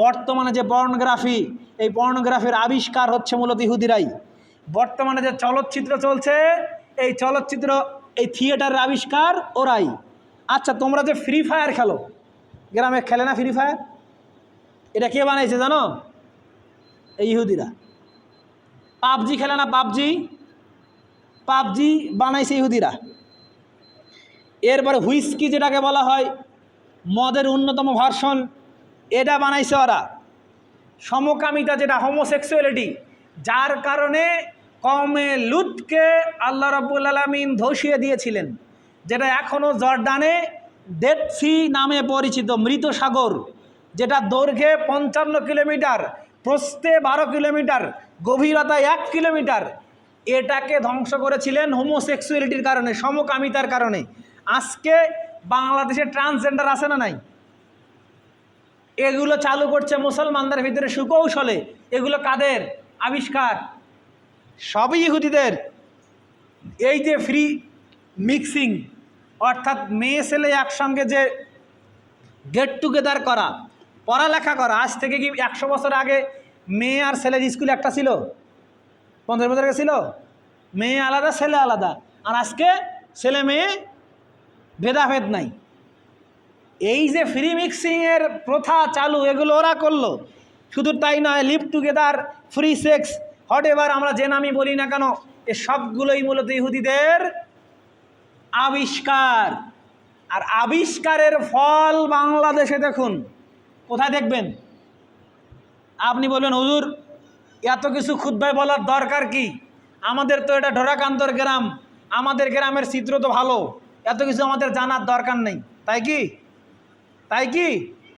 বর্তমানে যে পর্নোগ্রাফি এই পর্নোগ্রাফির আবিষ্কার হচ্ছে মূলত ইহুদিরাই। বর্তমানে যে চলচ্চিত্র চলছে, এই চলচ্চিত্র, এই থিয়েটারের আবিষ্কার ওরাই। আচ্ছা তোমরা যে ফ্রি ফায়ার খেলো, গ্রামে খেলে না ফ্রি ফায়ার এটা কে বানাইছে জানো? এই ইহুদিরা। পাবজি খেলে না পাবজি? পাবজি বানাইছে ইহুদিরা। এরপরে হুইস্কি যেটাকে বলা হয়, মদের অন্যতম ভার্সন। এটা বানাইছে ওরা। সমকামিতা যেটা হোমোসেক্সুয়ালিটি যার কারণে কমে লুতকে আল্লাহ রব্বুল আলমিন ধসিয়ে দিয়েছিলেন, যেটা এখনও জর্ডানে ডেটসি নামে পরিচিত, মৃত সাগর, যেটা দৈর্ঘ্যে পঞ্চান্ন কিলোমিটার, প্রস্থে বারো কিলোমিটার, গভীরতায় এক কিলোমিটার। এটাকে ধ্বংস করেছিলেন হোমোসেক্সুয়ালিটির কারণে, সমকামিতার কারণে। আজকে বাংলাদেশে ট্রান্সজেন্ডার আছে না নাই? এগুলো চালু করছে মুসলমানদের ভিতরে সুকৌশলে। এগুলো কাদের? আবিষ্কার। সবই ইহুদিদের। এই যে ফ্রি মিক্সিং অর্থাৎ মেয়ে ছেলে একসঙ্গে যে গেট টুগেদার করা, পড়ালেখা করা, আজ থেকে কি একশো বছর আগে মেয়ে আর ছেলের স্কুল একটা ছিল? পঞ্চাশ বছর আগে ছিল? মেয়ে আলাদা, ছেলে আলাদা। আর আজকে ছেলে মেয়ে ভেদাভেদ নাই। এই যে ফ্রি মিক্সিংয়ের প্রথা চালু, এগুলো ওরা করল। শুধু তাই নয় live together free sex hot এবার আমরা যে নামই বলি না কেন, এ সবগুলোই মূলত ইহুদিদের আবিষ্কার। আর আবিষ্কারের ফল বাংলাদেশে দেখুন, কোথায় দেখবেন? আপনি বলবেন, হুজুর, এত কিছু খুদ্ায় বলার দরকার কি? আমাদের তো এটা ঢোরাকান্তর গ্রাম, আমাদের গ্রামের চিত্র তো ভালো, এত কিছু আমাদের জানার দরকার নেই। তাই কি? তাই কি